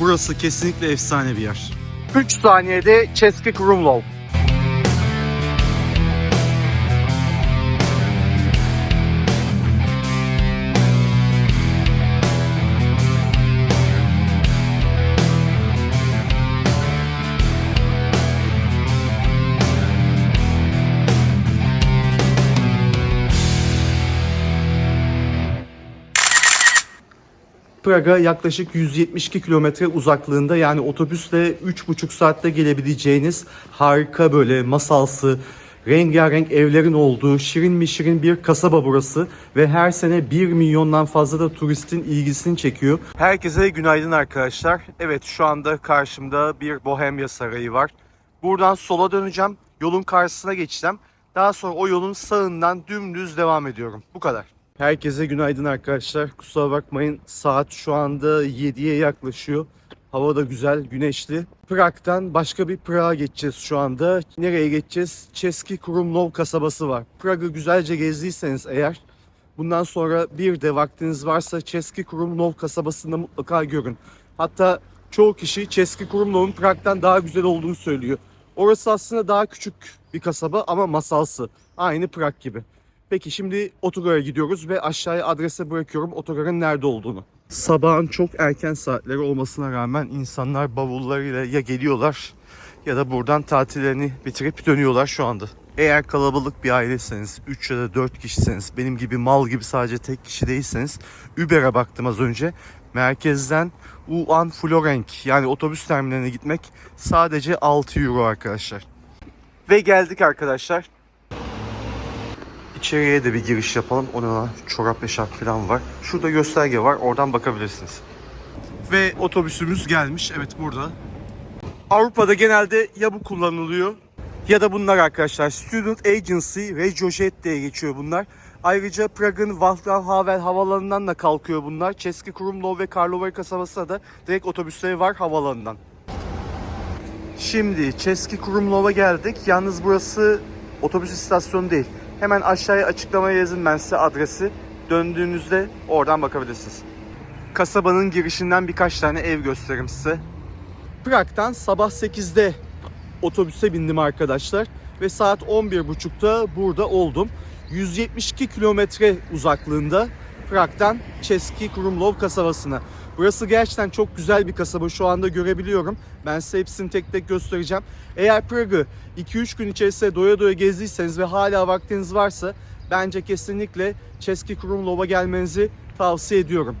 Burası kesinlikle efsane bir yer. 3 saniyede Český Krumlov. Praga yaklaşık 172 kilometre uzaklığında yani otobüsle 3,5 saatte gelebileceğiniz harika böyle masalsı, rengarenk evlerin olduğu şirin mi şirin bir kasaba burası ve her sene 1 milyondan fazla da turistin ilgisini çekiyor. Herkese günaydın arkadaşlar. Evet şu anda karşımda bir Bohemia Sarayı var. Buradan sola döneceğim. Yolun karşısına geçeceğim. Daha sonra o yolun sağından dümdüz devam ediyorum. Bu kadar. Herkese günaydın arkadaşlar. Kusura bakmayın saat şu anda 7'ye yaklaşıyor. Hava da güzel, güneşli. Prag'dan başka bir Prag'a geçeceğiz şu anda. Nereye geçeceğiz? Český Krumlov kasabası var. Prag'ı güzelce gezdiyseniz eğer bundan sonra bir de vaktiniz varsa Český Krumlov kasabasında mutlaka görün. Hatta çoğu kişi Český Krumlov'un Prag'dan daha güzel olduğunu söylüyor. Orası aslında daha küçük bir kasaba ama masalsı. Aynı Prag gibi. Peki şimdi otogara gidiyoruz ve aşağıya adrese bırakıyorum otogarın nerede olduğunu. Sabahın çok erken saatleri olmasına rağmen insanlar bavullarıyla ya geliyorlar ya da buradan tatillerini bitirip dönüyorlar şu anda. Eğer kalabalık bir aileseniz, 3 ya da 4 kişiseniz, benim gibi mal gibi sadece tek kişi değilseniz Uber'e baktım az önce. Merkezden Uan Florenk yani otobüs terminaline gitmek sadece 6 euro arkadaşlar. Ve geldik arkadaşlar. İçeriye de bir giriş yapalım. Ona çorap ve şart falan var. Şurada gösterge var. Oradan bakabilirsiniz. Ve otobüsümüz gelmiş. Evet burada. Avrupa'da genelde ya bu kullanılıyor ya da bunlar arkadaşlar. Student Agency, Regiojet diye geçiyor bunlar. Ayrıca Prag'ın Václav Havel havalanından da kalkıyor bunlar. Český Krumlov ve Karlovar kasabasına da direkt otobüsleri var havalanından. Şimdi Český Krumlov'a geldik. Yalnız burası otobüs istasyonu değil. Hemen aşağıya açıklamaya yazın ben size adresi. Döndüğünüzde oradan bakabilirsiniz. Kasabanın girişinden birkaç tane ev gösteririm size. Prag'dan sabah 8'de otobüse bindim arkadaşlar ve saat 11.30'da burada oldum. 172 kilometre uzaklığında Prag'dan Český Krumlov kasabasına. Burası gerçekten çok güzel bir kasaba şu anda görebiliyorum. Ben size hepsini tek tek göstereceğim. Eğer Prag'ı 2-3 gün içerisinde doya doya gezdiyseniz ve hala vaktiniz varsa bence kesinlikle Český Krumlov'a gelmenizi tavsiye ediyorum.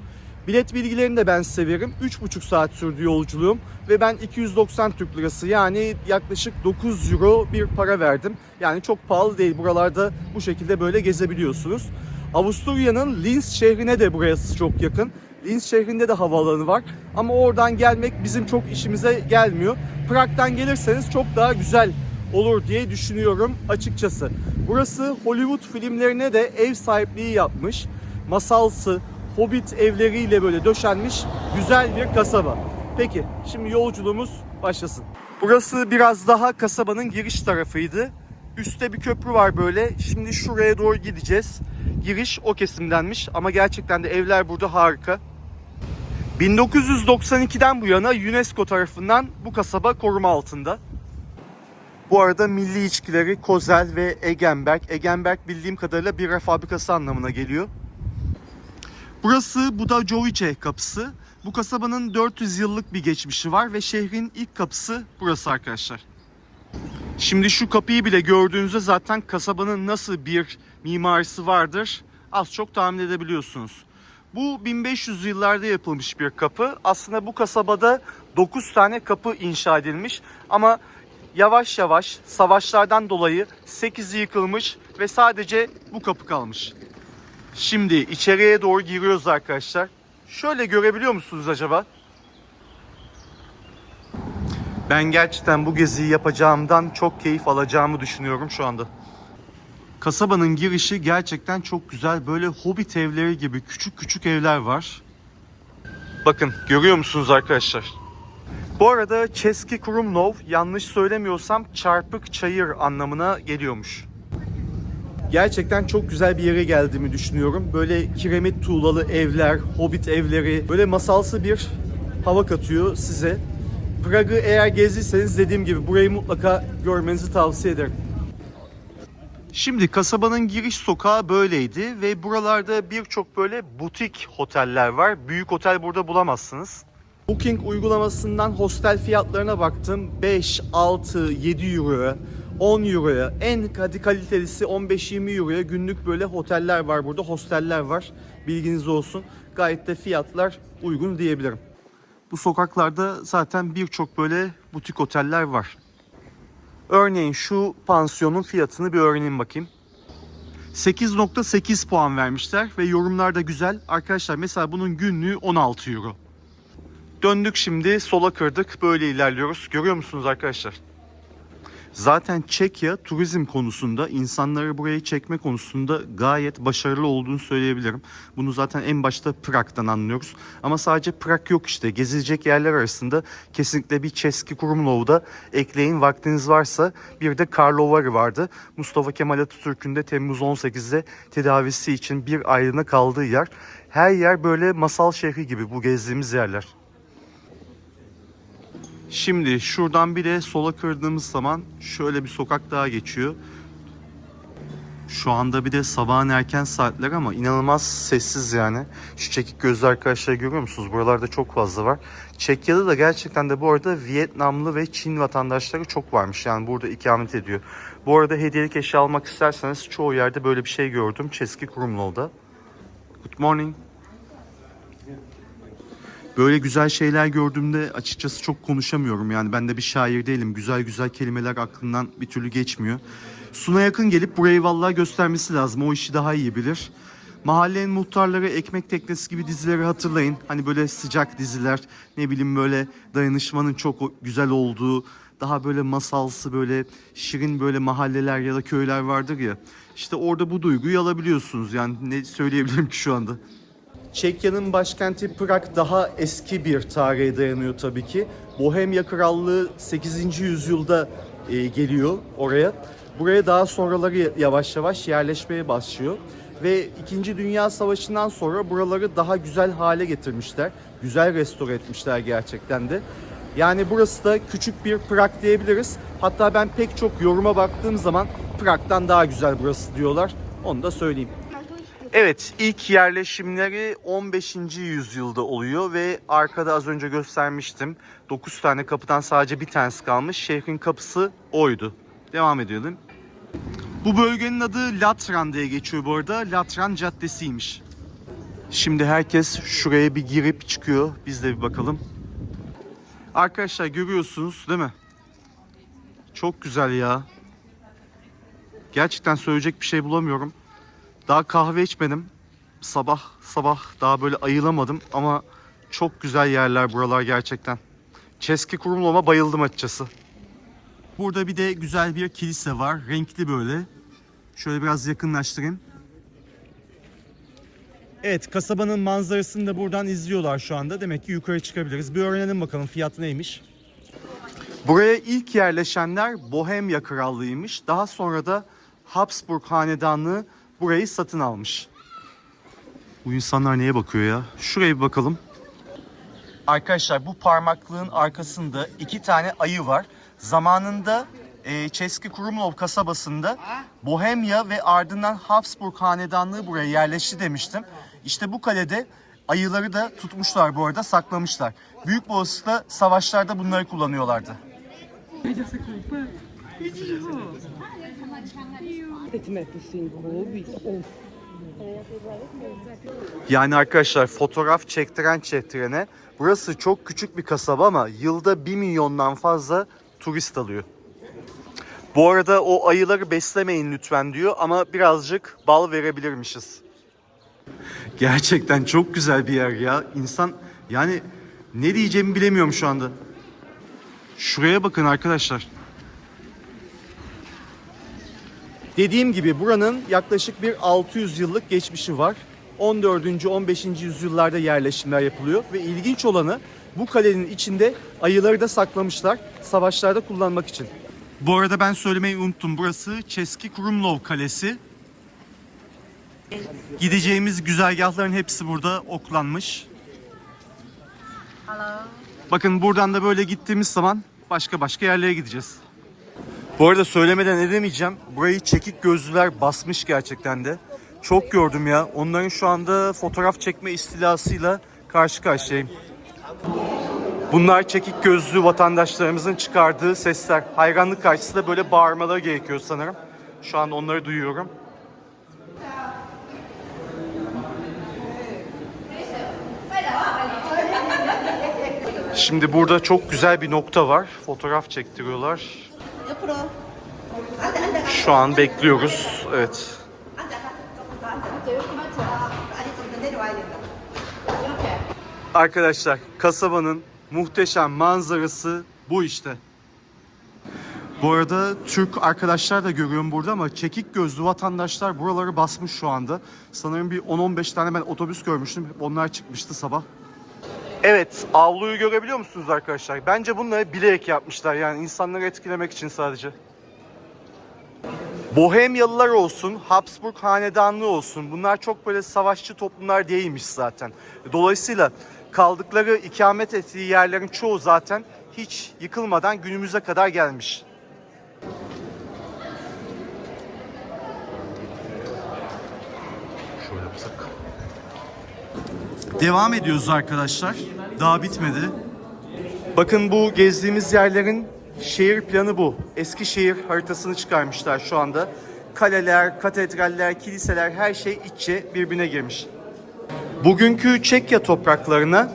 Bilet bilgilerini de ben size veririm. 3,5 saat sürdü yolculuğum ve ben 290 Türk Lirası yani yaklaşık 9 Euro bir para verdim. Yani çok pahalı değil. Buralarda bu şekilde böyle gezebiliyorsunuz. Avusturya'nın Linz şehrine de burası çok yakın. Linz şehrinde de havaalanı var. Ama oradan gelmek bizim çok işimize gelmiyor. Prag'dan gelirseniz çok daha güzel olur diye düşünüyorum açıkçası. Burası Hollywood filmlerine de ev sahipliği yapmış. Masalsı, hobbit evleriyle böyle döşenmiş güzel bir kasaba. Peki şimdi yolculuğumuz başlasın. Burası biraz daha kasabanın giriş tarafıydı. Üstte bir köprü var böyle. Şimdi şuraya doğru gideceğiz. Giriş o kesimdenmiş ama gerçekten de evler burada harika. 1992'den bu yana UNESCO tarafından bu kasaba koruma altında. Bu arada milli içkileri Kozel ve Egenberg. Egenberg bildiğim kadarıyla bira fabrikası anlamına geliyor. Burası Budajovice kapısı. Bu kasabanın 400 yıllık bir geçmişi var ve şehrin ilk kapısı burası arkadaşlar. Şimdi şu kapıyı bile gördüğünüzde zaten kasabanın nasıl bir mimarisi vardır az çok tahmin edebiliyorsunuz. Bu 1500 yıllarda yapılmış bir kapı. Aslında bu kasabada 9 tane kapı inşa edilmiş ama yavaş yavaş savaşlardan dolayı 8'i yıkılmış ve sadece bu kapı kalmış. Şimdi içeriye doğru giriyoruz arkadaşlar. Şöyle görebiliyor musunuz acaba? Ben gerçekten bu geziyi yapacağımdan çok keyif alacağımı düşünüyorum şu anda. Kasabanın girişi gerçekten çok güzel. Böyle hobbit evleri gibi küçük küçük evler var. Bakın görüyor musunuz arkadaşlar? Bu arada Český Krumlov yanlış söylemiyorsam çarpık çayır anlamına geliyormuş. Gerçekten çok güzel bir yere geldiğimi düşünüyorum. Böyle kiremit tuğlalı evler, hobbit evleri, böyle masalsı bir hava katıyor size. Prag'ı eğer gezdiyseniz dediğim gibi burayı mutlaka görmenizi tavsiye ederim. Şimdi kasabanın giriş sokağı böyleydi ve buralarda birçok böyle butik oteller var. Büyük otel burada bulamazsınız. Booking uygulamasından hostel fiyatlarına baktım. 5, 6, 7 euroya, 10 euroya, en kalitelisi 15-20 euroya günlük böyle oteller var burada. Hosteller var. Bilginiz olsun. Gayet de fiyatlar uygun diyebilirim. Bu sokaklarda zaten birçok böyle butik oteller var. Örneğin şu pansiyonun fiyatını bir öğrenin bakayım. 8.8 puan vermişler ve yorumlar da güzel. Arkadaşlar mesela bunun günlüğü 16 euro. Döndük şimdi sola kırdık böyle ilerliyoruz. Görüyor musunuz arkadaşlar? Zaten Çekya turizm konusunda insanları buraya çekme konusunda gayet başarılı olduğunu söyleyebilirim. Bunu zaten en başta Prag'dan anlıyoruz. Ama sadece Prag yok işte. Gezilecek yerler arasında kesinlikle bir Çeski Krumlov'da ekleyin vaktiniz varsa. Bir de Karlovy vardı. Mustafa Kemal Atatürk'ün de Temmuz 18'de tedavisi için bir aylığına kaldığı yer. Her yer böyle masal şehri gibi bu gezdiğimiz yerler. Şimdi şuradan bir de sola kırdığımız zaman şöyle bir sokak daha geçiyor. Şu anda bir de sabahın erken saatler ama inanılmaz sessiz yani. Şu çekik gözlü arkadaşlar görüyor musunuz? Buralarda çok fazla var. Çekya'da da gerçekten de bu arada Vietnamlı ve Çin vatandaşları çok varmış. Yani burada ikamet ediyor. Bu arada hediyelik eşya almak isterseniz çoğu yerde böyle bir şey gördüm. Çeski Kurumlov'da. Good morning. Böyle güzel şeyler gördüğümde açıkçası çok konuşamıyorum. Yani ben de bir şair değilim. Güzel güzel kelimeler aklımdan bir türlü geçmiyor. Suna yakın gelip burayı vallahi göstermesi lazım. O işi daha iyi bilir. Mahallenin muhtarları ekmek teknesi gibi dizileri hatırlayın. Hani böyle sıcak diziler, ne bileyim böyle dayanışmanın çok güzel olduğu, daha böyle masalsı böyle şirin böyle mahalleler ya da köyler vardır ya. İşte orada bu duyguyu alabiliyorsunuz. Yani ne söyleyebilirim ki şu anda? Çekya'nın başkenti Prag daha eski bir tarihe dayanıyor tabii ki. Bohemya Krallığı 8. yüzyılda e, geliyor oraya. Buraya daha sonraları yavaş yavaş yerleşmeye başlıyor. Ve 2. Dünya Savaşı'ndan sonra buraları daha güzel hale getirmişler. Güzel restore etmişler gerçekten de. Yani burası da küçük bir Prag diyebiliriz. Hatta ben pek çok yoruma baktığım zaman Prag'dan daha güzel burası diyorlar. Onu da söyleyeyim. Evet, ilk yerleşimleri 15. yüzyılda oluyor ve arkada az önce göstermiştim. 9 tane kapıdan sadece bir tanesi kalmış. Şehrin kapısı oydu. Devam edelim. Bu bölgenin adı Latran diye geçiyor bu arada. Latran Caddesi'ymiş. Şimdi herkes şuraya bir girip çıkıyor. Biz de bir bakalım. Arkadaşlar görüyorsunuz değil mi? Çok güzel ya. Gerçekten söyleyecek bir şey bulamıyorum. Daha kahve içmedim. Sabah sabah daha böyle ayılamadım ama çok güzel yerler buralar gerçekten. Çeski Kurumlov'a bayıldım açıkçası. Burada bir de güzel bir kilise var. Renkli böyle. Şöyle biraz yakınlaştırayım. Evet kasabanın manzarasını da buradan izliyorlar şu anda. Demek ki yukarı çıkabiliriz. Bir öğrenelim bakalım fiyat neymiş. Buraya ilk yerleşenler Bohemya Krallığı'ymış. Daha sonra da Habsburg Hanedanlığı burayı satın almış. Bu insanlar neye bakıyor ya? Şuraya bir bakalım. Arkadaşlar bu parmaklığın arkasında iki tane ayı var. Zamanında e, Çeski Krumlov kasabasında Bohemya ve ardından Habsburg Hanedanlığı buraya yerleşti demiştim. İşte bu kalede ayıları da tutmuşlar bu arada saklamışlar. Büyük olasılıkla savaşlarda bunları kullanıyorlardı. Yani arkadaşlar fotoğraf çektiren çektirene burası çok küçük bir kasaba ama yılda 1 milyondan fazla turist alıyor. Bu arada o ayıları beslemeyin lütfen diyor ama birazcık bal verebilirmişiz. Gerçekten çok güzel bir yer ya. İnsan yani ne diyeceğimi bilemiyorum şu anda. Şuraya bakın arkadaşlar. Dediğim gibi buranın yaklaşık bir 600 yıllık geçmişi var. 14. 15. yüzyıllarda yerleşimler yapılıyor ve ilginç olanı bu kalenin içinde ayıları da saklamışlar savaşlarda kullanmak için. Bu arada ben söylemeyi unuttum. Burası Çeski Krumlov Kalesi. Gideceğimiz güzergahların hepsi burada oklanmış. Bakın buradan da böyle gittiğimiz zaman başka başka yerlere gideceğiz. Bu arada söylemeden edemeyeceğim. Burayı çekik gözlüler basmış gerçekten de. Çok gördüm ya. Onların şu anda fotoğraf çekme istilasıyla karşı karşıyayım. Bunlar çekik gözlü vatandaşlarımızın çıkardığı sesler. Hayranlık karşısında böyle bağırmaları gerekiyor sanırım. Şu an onları duyuyorum. Şimdi burada çok güzel bir nokta var. Fotoğraf çektiriyorlar. Şu an bekliyoruz. Evet. Arkadaşlar kasabanın muhteşem manzarası bu işte. Bu arada Türk arkadaşlar da görüyorum burada ama çekik gözlü vatandaşlar buraları basmış şu anda. Sanırım bir 10-15 tane ben otobüs görmüştüm. Onlar çıkmıştı sabah. Evet, avluyu görebiliyor musunuz arkadaşlar? Bence bunları bilerek yapmışlar yani insanları etkilemek için sadece. Bohemyalılar olsun, Habsburg hanedanlığı olsun bunlar çok böyle savaşçı toplumlar değilmiş zaten. Dolayısıyla kaldıkları ikamet ettiği yerlerin çoğu zaten hiç yıkılmadan günümüze kadar gelmiş. Şöyle yapsak. Devam ediyoruz arkadaşlar. Daha bitmedi. Bakın bu gezdiğimiz yerlerin şehir planı bu. Eskişehir haritasını çıkarmışlar şu anda. Kaleler, katedraller, kiliseler her şey içe birbirine girmiş. Bugünkü Çekya topraklarına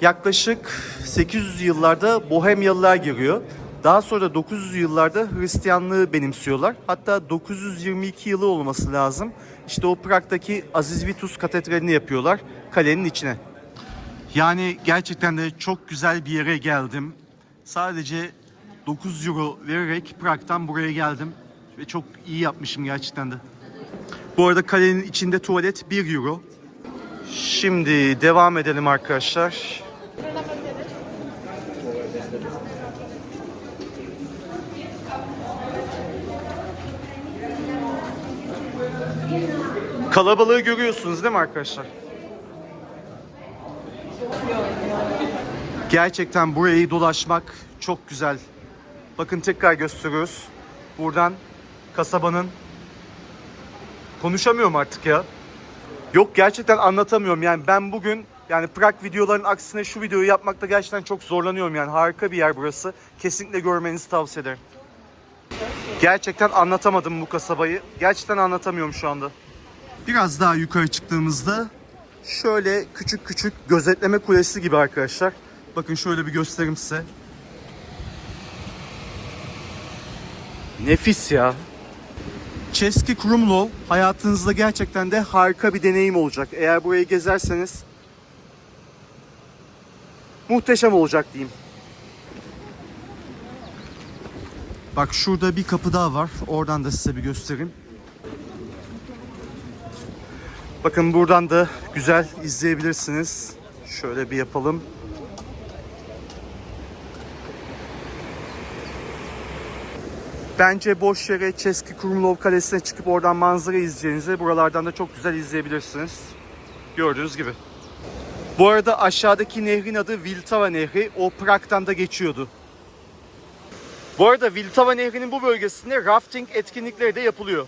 yaklaşık 800 yıllarda Bohemyalılar giriyor. Daha sonra 900 yıllarda Hristiyanlığı benimsiyorlar. Hatta 922 yılı olması lazım. İşte o Prag'daki Aziz Vitus Katedrali'ni yapıyorlar kalenin içine. Yani gerçekten de çok güzel bir yere geldim. Sadece 9 euro vererek Prag'dan buraya geldim. Ve çok iyi yapmışım gerçekten de. Bu arada kalenin içinde tuvalet 1 euro. Şimdi devam edelim arkadaşlar. Kalabalığı görüyorsunuz değil mi arkadaşlar? Gerçekten burayı dolaşmak çok güzel. Bakın tekrar gösteriyoruz. Buradan kasabanın konuşamıyorum artık ya. Yok gerçekten anlatamıyorum. Yani ben bugün yani Prag videoların aksine şu videoyu yapmakta gerçekten çok zorlanıyorum. Yani harika bir yer burası. Kesinlikle görmenizi tavsiye ederim. Gerçekten anlatamadım bu kasabayı. Gerçekten anlatamıyorum şu anda. Biraz daha yukarı çıktığımızda şöyle küçük küçük gözetleme kulesi gibi arkadaşlar. Bakın şöyle bir göstereyim size. Nefis ya. Çeski Krumlov hayatınızda gerçekten de harika bir deneyim olacak. Eğer burayı gezerseniz muhteşem olacak diyeyim. Bak şurada bir kapı daha var. Oradan da size bir göstereyim. Bakın buradan da güzel izleyebilirsiniz. Şöyle bir yapalım. Bence boş yere Çeski Krumlov Kalesi'ne çıkıp oradan manzara izleyeceğinizi buralardan da çok güzel izleyebilirsiniz. Gördüğünüz gibi. Bu arada aşağıdaki nehrin adı Viltava Nehri. O Prag'dan da geçiyordu. Bu arada Viltava Nehri'nin bu bölgesinde rafting etkinlikleri de yapılıyor.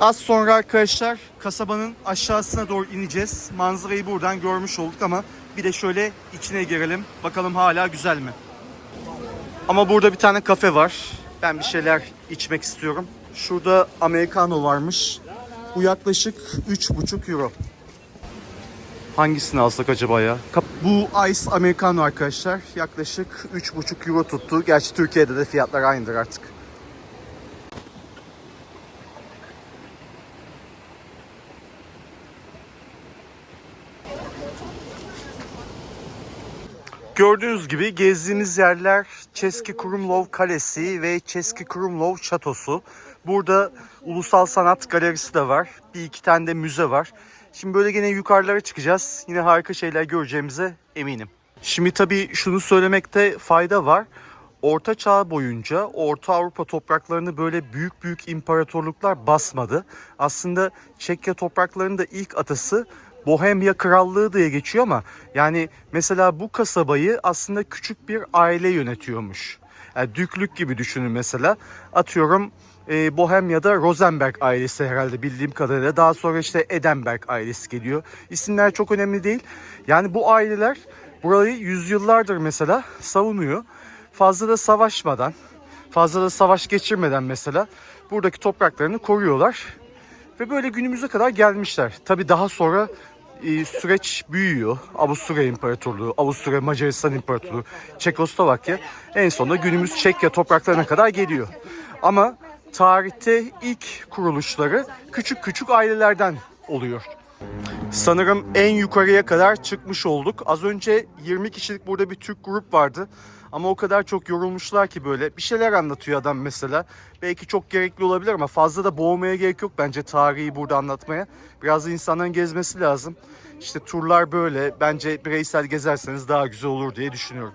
Az sonra arkadaşlar kasabanın aşağısına doğru ineceğiz. Manzarayı buradan görmüş olduk ama bir de şöyle içine girelim. Bakalım hala güzel mi? Ama burada bir tane kafe var. Ben bir şeyler içmek istiyorum. Şurada Americano varmış. Bu yaklaşık 3,5 euro. Hangisini alsak acaba ya? Bu Ice Americano arkadaşlar yaklaşık 3,5 euro tuttu. Gerçi Türkiye'de de fiyatlar aynıdır artık. Gördüğünüz gibi gezdiğimiz yerler Çeski Krumlov Kalesi ve Çeski Krumlov Şatosu. Burada Ulusal Sanat Galerisi de var. Bir iki tane de müze var. Şimdi böyle gene yukarılara çıkacağız. Yine harika şeyler göreceğimize eminim. Şimdi tabii şunu söylemekte fayda var. Orta Çağ boyunca Orta Avrupa topraklarını böyle büyük büyük imparatorluklar basmadı. Aslında Çekya topraklarının da ilk atası Bohemya Krallığı diye geçiyor ama yani mesela bu kasabayı aslında küçük bir aile yönetiyormuş. Yani düklük gibi düşünün mesela. Atıyorum e, Bohemya'da Rosenberg ailesi herhalde bildiğim kadarıyla. Daha sonra işte Edenberg ailesi geliyor. İsimler çok önemli değil. Yani bu aileler burayı yüzyıllardır mesela savunuyor. Fazla da savaşmadan, fazla da savaş geçirmeden mesela buradaki topraklarını koruyorlar. Ve böyle günümüze kadar gelmişler. Tabii daha sonra e, süreç büyüyor. Avusturya İmparatorluğu, Avusturya Macaristan İmparatorluğu, Çekoslovakya en sonunda günümüz Çekya topraklarına kadar geliyor. Ama tarihte ilk kuruluşları küçük küçük ailelerden oluyor. Sanırım en yukarıya kadar çıkmış olduk. Az önce 20 kişilik burada bir Türk grup vardı. Ama o kadar çok yorulmuşlar ki böyle. Bir şeyler anlatıyor adam mesela. Belki çok gerekli olabilir ama fazla da boğmaya gerek yok bence tarihi burada anlatmaya. Biraz da insanların gezmesi lazım. İşte turlar böyle. Bence bireysel gezerseniz daha güzel olur diye düşünüyorum.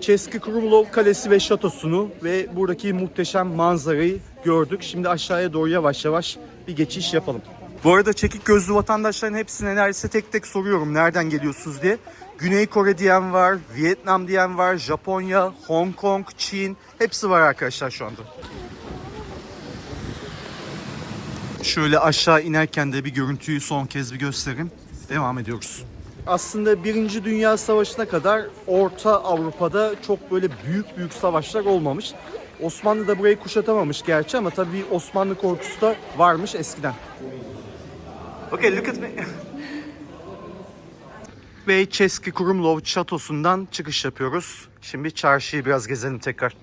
Český Krumlov Kalesi ve şatosunu ve buradaki muhteşem manzarayı gördük. Şimdi aşağıya doğru yavaş yavaş bir geçiş yapalım. Bu arada çekik gözlü vatandaşların hepsine neredeyse tek tek soruyorum nereden geliyorsunuz diye. Güney Kore diyen var, Vietnam diyen var, Japonya, Hong Kong, Çin hepsi var arkadaşlar şu anda. Şöyle aşağı inerken de bir görüntüyü son kez bir göstereyim. Devam ediyoruz. Aslında Birinci Dünya Savaşı'na kadar Orta Avrupa'da çok böyle büyük büyük savaşlar olmamış. Osmanlı da burayı kuşatamamış gerçi ama tabii Osmanlı korkusu da varmış eskiden. Okay, look at me. Ve Český Krumlov şatosundan çıkış yapıyoruz. Şimdi çarşıyı biraz gezelim tekrar.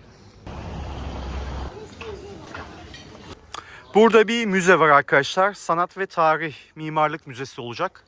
Burada bir müze var arkadaşlar. Sanat ve Tarih Mimarlık Müzesi olacak.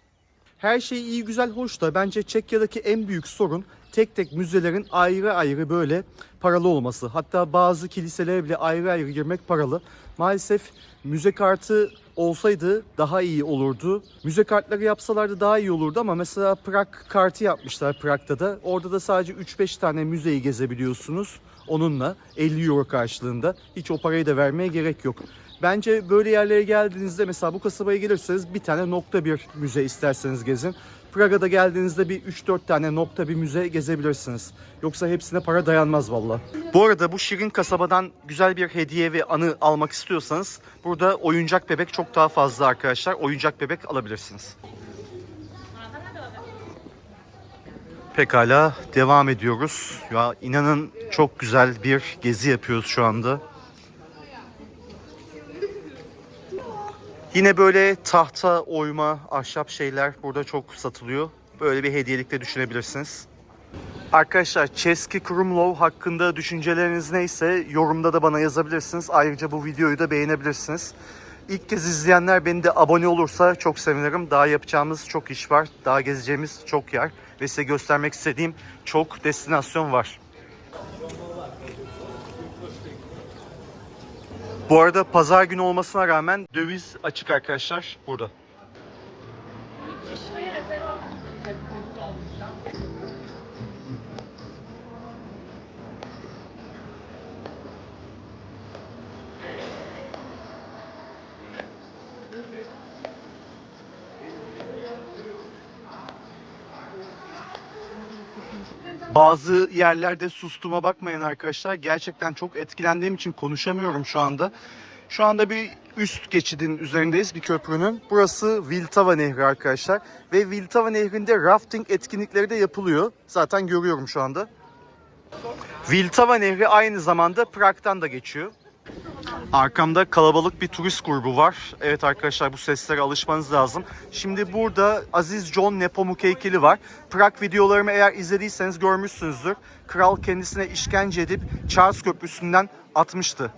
Her şey iyi güzel hoş da bence Çekya'daki en büyük sorun tek tek müzelerin ayrı ayrı böyle paralı olması. Hatta bazı kiliselere bile ayrı ayrı girmek paralı. Maalesef müze kartı olsaydı daha iyi olurdu. Müze kartları yapsalardı daha iyi olurdu ama mesela Prag kartı yapmışlar Prag'da da. Orada da sadece 3-5 tane müzeyi gezebiliyorsunuz. Onunla 50 euro karşılığında. Hiç o parayı da vermeye gerek yok. Bence böyle yerlere geldiğinizde mesela bu kasabaya gelirseniz bir tane nokta bir müze isterseniz gezin. Praga'da geldiğinizde bir 3-4 tane nokta bir müze gezebilirsiniz. Yoksa hepsine para dayanmaz valla. Bu arada bu şirin kasabadan güzel bir hediye ve anı almak istiyorsanız burada oyuncak bebek çok daha fazla arkadaşlar. Oyuncak bebek alabilirsiniz. Pekala devam ediyoruz. Ya inanın çok güzel bir gezi yapıyoruz şu anda. Yine böyle tahta oyma, ahşap şeyler burada çok satılıyor. Böyle bir hediyelik de düşünebilirsiniz. Arkadaşlar Český Krumlov hakkında düşünceleriniz neyse yorumda da bana yazabilirsiniz. Ayrıca bu videoyu da beğenebilirsiniz. İlk kez izleyenler beni de abone olursa çok sevinirim. Daha yapacağımız çok iş var. Daha gezeceğimiz çok yer. Ve size göstermek istediğim çok destinasyon var. Bu arada pazar günü olmasına rağmen döviz açık arkadaşlar burada. Bazı yerlerde sustuğuma bakmayın arkadaşlar. Gerçekten çok etkilendiğim için konuşamıyorum şu anda. Şu anda bir üst geçidin üzerindeyiz bir köprünün. Burası Viltava Nehri arkadaşlar. Ve Viltava Nehri'nde rafting etkinlikleri de yapılıyor. Zaten görüyorum şu anda. Viltava Nehri aynı zamanda Prag'dan da geçiyor. Arkamda kalabalık bir turist grubu var. Evet arkadaşlar bu seslere alışmanız lazım. Şimdi burada Aziz John Nepomuk heykeli var. Prag videolarımı eğer izlediyseniz görmüşsünüzdür. Kral kendisine işkence edip Charles Köprüsü'nden atmıştı.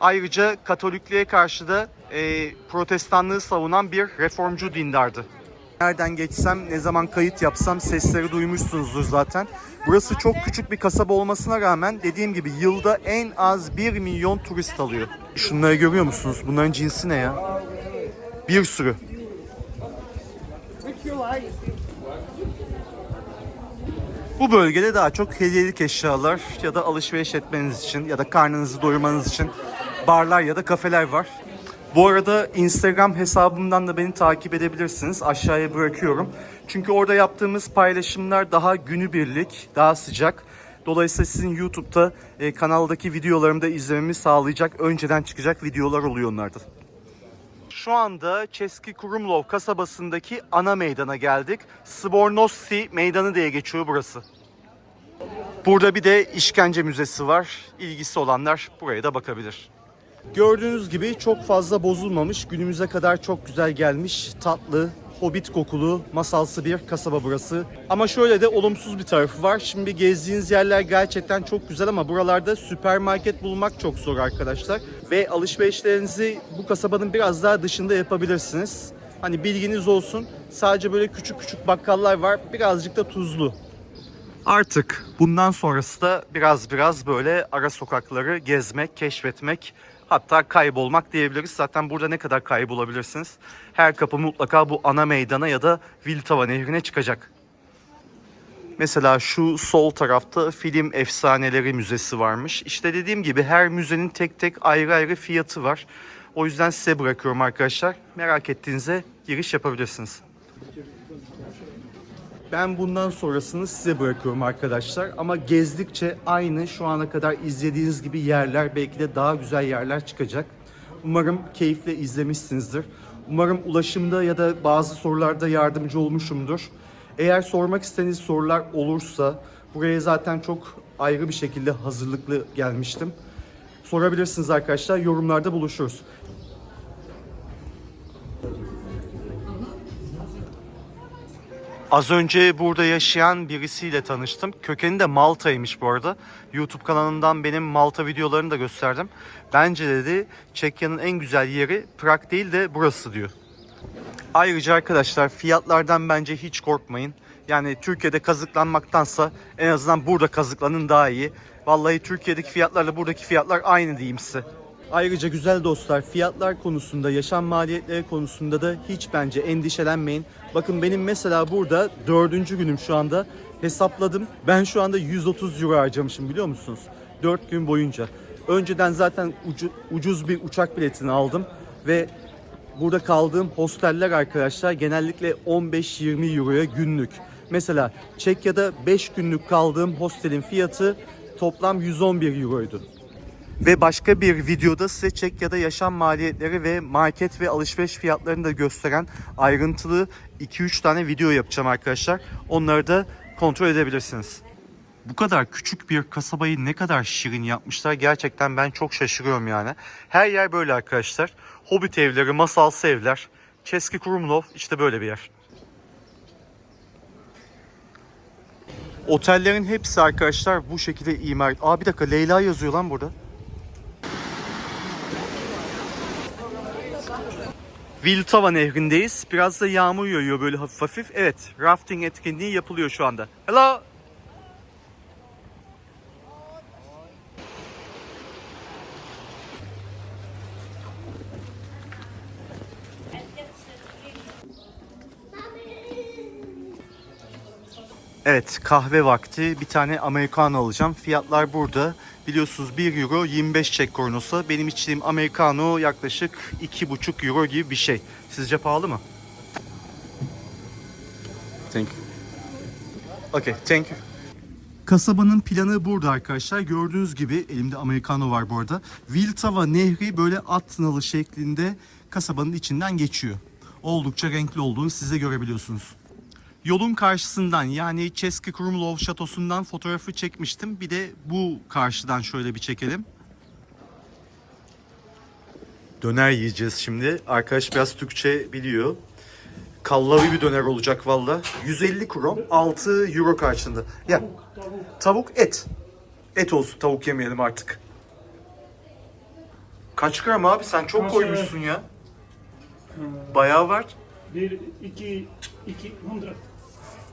Ayrıca Katolikliğe karşı da e, protestanlığı savunan bir reformcu dindardı. Nereden geçsem, ne zaman kayıt yapsam sesleri duymuşsunuzdur zaten. Burası çok küçük bir kasaba olmasına rağmen dediğim gibi yılda en az 1 milyon turist alıyor. Şunları görüyor musunuz? Bunların cinsi ne ya? Bir sürü. Bu bölgede daha çok hediyelik eşyalar ya da alışveriş etmeniz için ya da karnınızı doyurmanız için barlar ya da kafeler var. Bu arada Instagram hesabımdan da beni takip edebilirsiniz. Aşağıya bırakıyorum. Çünkü orada yaptığımız paylaşımlar daha günübirlik, daha sıcak. Dolayısıyla sizin YouTube'da e, kanaldaki videolarımı da izlememi sağlayacak, önceden çıkacak videolar oluyor onlarda. Şu anda Çeski Kurumlov kasabasındaki ana meydana geldik. Svornossi Meydanı diye geçiyor burası. Burada bir de işkence müzesi var. İlgisi olanlar buraya da bakabilir. Gördüğünüz gibi çok fazla bozulmamış, günümüze kadar çok güzel gelmiş, tatlı, hobbit kokulu, masalsı bir kasaba burası. Ama şöyle de olumsuz bir tarafı var. Şimdi gezdiğiniz yerler gerçekten çok güzel ama buralarda süpermarket bulmak çok zor arkadaşlar. Ve alışverişlerinizi bu kasabanın biraz daha dışında yapabilirsiniz. Hani bilginiz olsun. Sadece böyle küçük küçük bakkallar var. Birazcık da tuzlu. Artık bundan sonrası da biraz biraz böyle ara sokakları gezmek, keşfetmek, hatta kaybolmak diyebiliriz. Zaten burada ne kadar kaybolabilirsiniz? Her kapı mutlaka bu ana meydana ya da Viltava nehrine çıkacak. Mesela şu sol tarafta film efsaneleri müzesi varmış. İşte dediğim gibi her müzenin tek tek ayrı ayrı fiyatı var. O yüzden size bırakıyorum arkadaşlar. Merak ettiğinizde giriş yapabilirsiniz. Ben bundan sonrasını size bırakıyorum arkadaşlar. Ama gezdikçe aynı şu ana kadar izlediğiniz gibi yerler belki de daha güzel yerler çıkacak. Umarım keyifle izlemişsinizdir. Umarım ulaşımda ya da bazı sorularda yardımcı olmuşumdur. Eğer sormak istediğiniz sorular olursa buraya zaten çok ayrı bir şekilde hazırlıklı gelmiştim. Sorabilirsiniz arkadaşlar. Yorumlarda buluşuruz. Az önce burada yaşayan birisiyle tanıştım. Kökeni de Malta'ymış bu arada. YouTube kanalından benim Malta videolarını da gösterdim. Bence dedi Çekya'nın en güzel yeri Prag değil de burası diyor. Ayrıca arkadaşlar fiyatlardan bence hiç korkmayın. Yani Türkiye'de kazıklanmaktansa en azından burada kazıklanın daha iyi. Vallahi Türkiye'deki fiyatlarla buradaki fiyatlar aynı diyeyim size. Ayrıca güzel dostlar fiyatlar konusunda, yaşam maliyetleri konusunda da hiç bence endişelenmeyin. Bakın benim mesela burada dördüncü günüm şu anda hesapladım. Ben şu anda 130 euro harcamışım biliyor musunuz? 4 gün boyunca. Önceden zaten ucu- ucuz bir uçak biletini aldım ve burada kaldığım hosteller arkadaşlar genellikle 15-20 euroya günlük. Mesela Çekya'da 5 günlük kaldığım hostelin fiyatı toplam 111 euroydu. Ve başka bir videoda size Çekya'da yaşam maliyetleri ve market ve alışveriş fiyatlarını da gösteren ayrıntılı 2-3 tane video yapacağım arkadaşlar. Onları da kontrol edebilirsiniz. Bu kadar küçük bir kasabayı ne kadar şirin yapmışlar gerçekten ben çok şaşırıyorum yani. Her yer böyle arkadaşlar. Hobbit evleri, masalsı evler. Çeski Krumlov işte böyle bir yer. Otellerin hepsi arkadaşlar bu şekilde imar. Aa bir dakika Leyla yazıyor lan burada. Viltava nehrindeyiz. Biraz da yağmur yağıyor böyle hafif hafif. Evet, rafting etkinliği yapılıyor şu anda. Hello. Evet kahve vakti bir tane americano alacağım. Fiyatlar burada. Biliyorsunuz 1 euro 25 çek kornosu. Benim içtiğim americano yaklaşık 2,5 euro gibi bir şey. Sizce pahalı mı? Thank you. Okay, thank you. Kasabanın planı burada arkadaşlar. Gördüğünüz gibi elimde americano var bu arada. Viltava Nehri böyle at nalı şeklinde kasabanın içinden geçiyor. Oldukça renkli olduğunu siz de görebiliyorsunuz. Yolun karşısından yani Çeski Krumlov şatosundan fotoğrafı çekmiştim. Bir de bu karşıdan şöyle bir çekelim. Döner yiyeceğiz şimdi. Arkadaş biraz Türkçe biliyor. Kallavi bir döner olacak valla. 150 krom 6 euro karşılığında. Ya tavuk et. Et olsun tavuk yemeyelim artık. Kaç gram abi sen çok Kaç koymuşsun ya. Bayağı var. Bir, iki, iki hundred.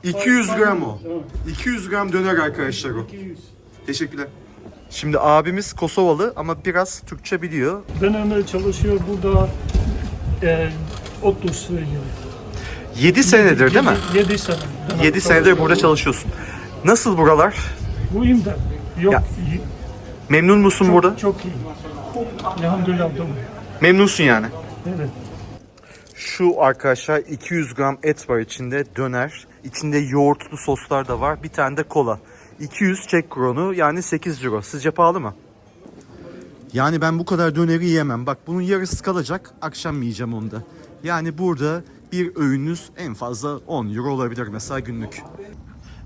200 gram o. Tamam, 200 gram döner arkadaşlar o. Teşekkürler. Şimdi abimiz Kosovalı ama biraz Türkçe biliyor. Dönemde çalışıyor burada e, 30 yıl. 7 senedir değil mi? 7 sene. 7 senedir burada çalışıyorsun. Nasıl buralar? Bu imdat. Yok. Ya. Memnun musun çok, burada? Çok iyi. Elhamdülillah. Memnunsun yani. Evet. Şu arkadaşlar 200 gram et var içinde döner. İçinde yoğurtlu soslar da var. Bir tane de kola. 200 Çek kronu yani 8 euro. Sizce pahalı mı? Yani ben bu kadar döneri yiyemem. Bak bunun yarısı kalacak. Akşam yiyeceğim onu da. Yani burada bir öğününüz en fazla 10 euro olabilir mesela günlük.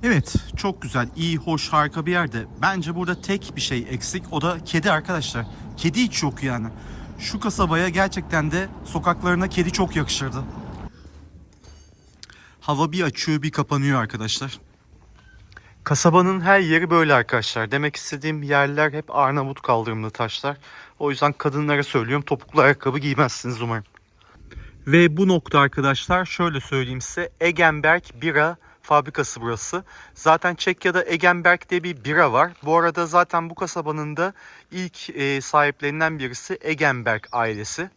Evet çok güzel, iyi, hoş, harika bir yerde. Bence burada tek bir şey eksik. O da kedi arkadaşlar. Kedi hiç yok yani. Şu kasabaya gerçekten de sokaklarına kedi çok yakışırdı. Hava bir açıyor bir kapanıyor arkadaşlar. Kasabanın her yeri böyle arkadaşlar. Demek istediğim yerler hep Arnavut kaldırımlı taşlar. O yüzden kadınlara söylüyorum topuklu ayakkabı giymezsiniz umarım. Ve bu nokta arkadaşlar şöyle söyleyeyim size Egenberg bira fabrikası burası. Zaten Çekya'da Egenberg diye bir bira var. Bu arada zaten bu kasabanın da ilk e, sahiplerinden birisi Egenberg ailesi.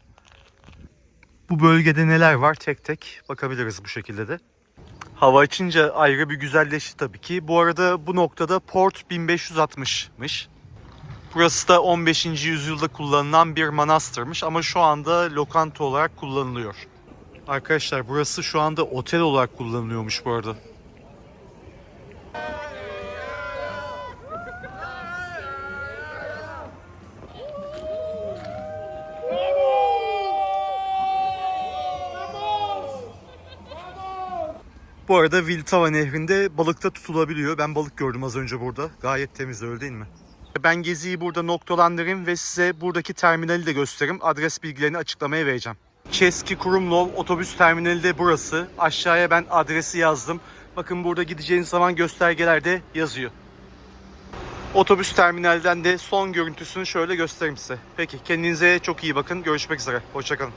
Bu bölgede neler var tek tek bakabiliriz bu şekilde de. Hava açınca ayrı bir güzelleşti tabii ki. Bu arada bu noktada Port 1560'mış. Burası da 15. yüzyılda kullanılan bir manastırmış ama şu anda lokanta olarak kullanılıyor. Arkadaşlar burası şu anda otel olarak kullanılıyormuş bu arada. Bu arada Viltava nehrinde balıkta tutulabiliyor. Ben balık gördüm az önce burada. Gayet temiz öyle değil mi? Ben geziyi burada noktalandırayım ve size buradaki terminali de göstereyim. Adres bilgilerini açıklamaya vereceğim. Çeski Kurumlov otobüs terminali de burası. Aşağıya ben adresi yazdım. Bakın burada gideceğiniz zaman göstergelerde yazıyor. Otobüs terminalden de son görüntüsünü şöyle göstereyim size. Peki kendinize çok iyi bakın. Görüşmek üzere. Hoşçakalın.